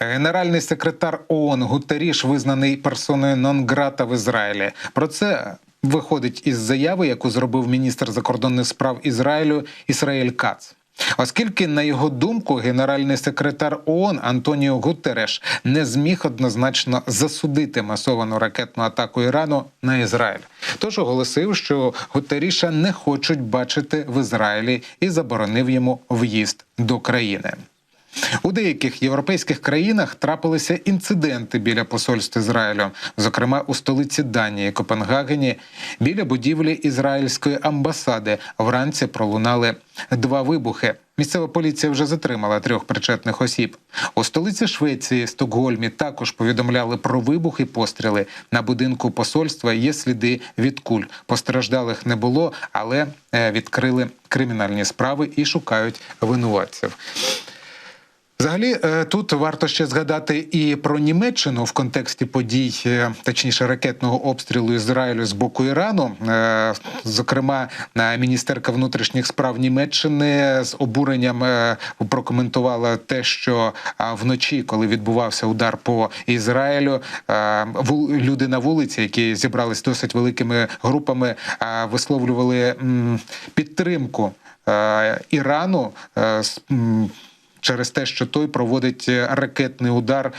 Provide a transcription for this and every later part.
Генеральний секретар ООН Гутеріш визнаний персоною нон-грата в Ізраїлі. Про це виходить із заяви, яку зробив міністр закордонних справ Ізраїлю Ісраїль Кац. Оскільки, на його думку, генеральний секретар ООН Антоніо Гутереш не зміг однозначно засудити масовану ракетну атаку Ірану на Ізраїль, тож оголосив, що Гутеріша не хочуть бачити в Ізраїлі і заборонив йому в'їзд до країни. У деяких європейських країнах трапилися інциденти біля посольств Ізраїлю, зокрема у столиці Данії Копенгагені, біля будівлі ізраїльської амбасади. Вранці пролунали два вибухи. Місцева поліція вже затримала трьох причетних осіб. У столиці Швеції Стокгольмі також повідомляли про вибух і постріли. На будинку посольства є сліди від куль. Постраждалих не було, але е, відкрили кримінальні справи і шукають винуватців. Взагалі, е, тут варто ще згадати і про Німеччину в контексті подій, е, точніше ракетного обстрілу Ізраїлю з боку Ірану. Е, Зокрема, міністерка внутрішніх справ Німеччини з обуренням прокоментувала те, що вночі, коли відбувався удар по Ізраїлю, люди на вулиці, які зібрались досить великими групами, висловлювали підтримку Ірану. з, Через те, що той проводить е, ракетний удар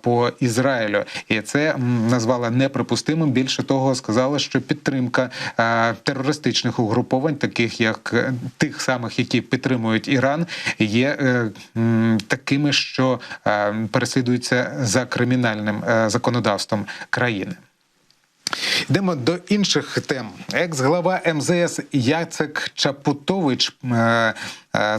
по Ізраїлю, і це назвала неприпустимим. Більше того, сказала, що підтримка терористичних угруповань, таких як е, тих самих, які підтримують Іран, є е, такими, що е, переслідуються за кримінальним е, законодавством країни. Йдемо до інших тем. Екс-глава МЗС Яцек Чапутович, е, е,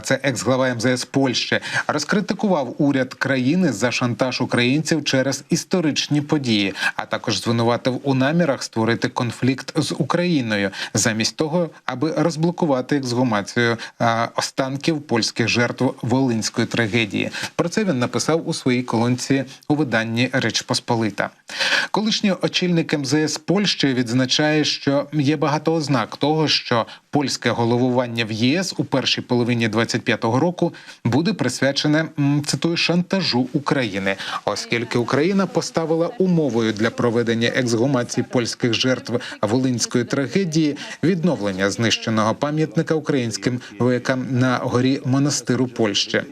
це екс-глава МЗС Польщі, розкритикував уряд країни за шантаж українців через історичні події, а також звинуватив у намірах створити конфлікт з Україною, замість того, аби розблокувати ексгумацію е, останків польських жертв Волинської трагедії. Про це він написав у своїй колонці у виданні Реч Посполита. Колишній очільник МЗС Польщі відзначає, що є багато ознак того, що польське головування в ЄС у першій половині 25-го року буде присвячене цитую шантажу України, оскільки Україна поставила умовою для проведення ексгумації польських жертв волинської трагедії відновлення знищеного пам'ятника українським воякам на горі монастиру Польщі.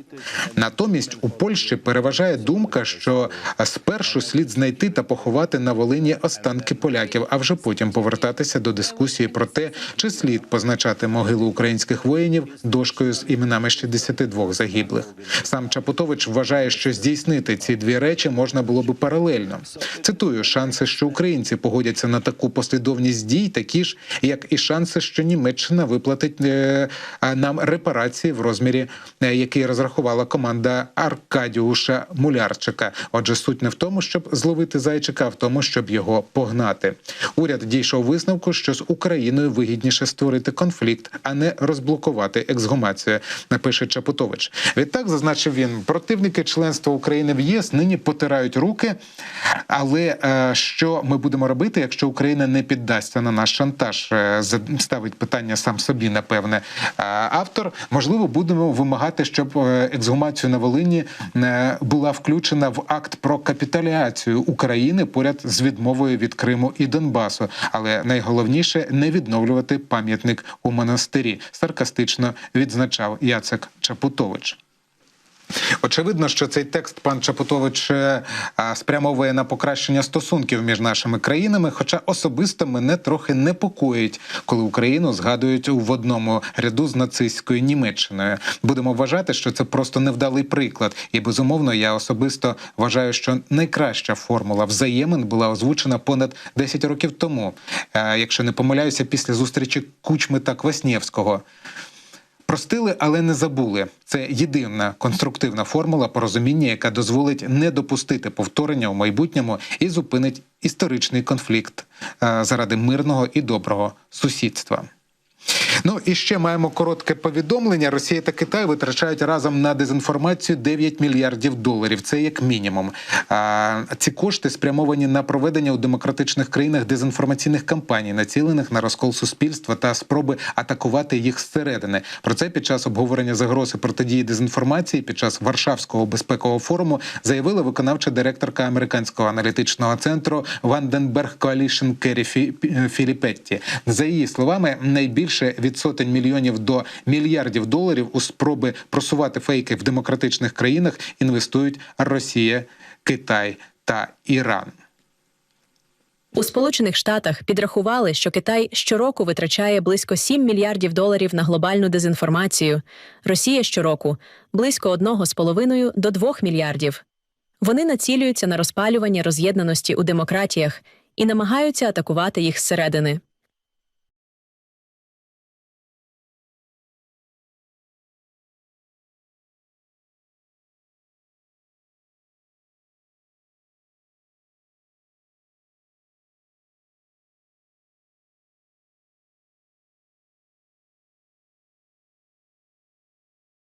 Натомість у Польщі переважає думка, що спершу слід знайти та поховати на Волині останки поляків, а вже потім повертатися до дискусії про те, чи слід позначати могилу українських воїнів дошкою з іменами 62 загиблих. Сам Чапутович вважає, що здійснити ці дві речі можна було би паралельно. Цитую: шанси, що українці погодяться на таку послідовність дій, такі ж, як і шанси, що Німеччина виплатить е, нам репарації в розмірі, е, який розрахувала команда Аркадіуша Мулярчика. Отже, суть не в тому, щоб зловити зайчика, а в тому, щоб його погнати. Уряд дійшов висновку, що з Україною вигідніше створити конфлікт, а не розблокувати ексгумацію. Напише Чапутович. Відтак зазначив він, противники членства України в ЄС нині потирають руки. Але е, що ми будемо робити, якщо Україна не піддасться на наш шантаж? Е, ставить питання сам собі, напевне. Автор можливо будемо вимагати, щоб е, ексгумацію на Волині е, була включена в акт про капіталіацію України поряд з відмовою від Криму і Донбасу. Але найголовніше не відновлювати пам'ятник у монастирі. Саркастично відзначав Яцек Чапутович. Очевидно, що цей текст пан Чапутович е, спрямовує на покращення стосунків між нашими країнами. Хоча особисто мене трохи непокоїть, коли Україну згадують в одному ряду з нацистською Німеччиною. Будемо вважати, що це просто невдалий приклад. І безумовно, я особисто вважаю, що найкраща формула взаємин була озвучена понад 10 років тому, Е, якщо не помиляюся, після зустрічі Кучми та Кваснєвського. Простили, але не забули. Це єдина конструктивна формула порозуміння, яка дозволить не допустити повторення у майбутньому і зупинить історичний конфлікт е, заради мирного і доброго сусідства. Ну і ще маємо коротке повідомлення. Росія та Китай витрачають разом на дезінформацію 9 мільярдів доларів. Це як мінімум. А ці кошти спрямовані на проведення у демократичних країнах дезінформаційних кампаній, націлених на розкол суспільства та спроби атакувати їх зсередини. Про це під час обговорення загрози протидії дезінформації під час Варшавського безпекового форуму заявила виконавча директорка американського аналітичного центру Vandenberg Coalition Керрі Фі- Філіпетті. За її словами, найбільше від сотень мільйонів до мільярдів доларів у спроби просувати фейки в демократичних країнах інвестують Росія, Китай та Іран. У Сполучених Штатах підрахували, що Китай щороку витрачає близько 7 мільярдів доларів на глобальну дезінформацію. Росія щороку близько 1,5 до 2 мільярдів. Вони націлюються на розпалювання роз'єднаності у демократіях і намагаються атакувати їх зсередини.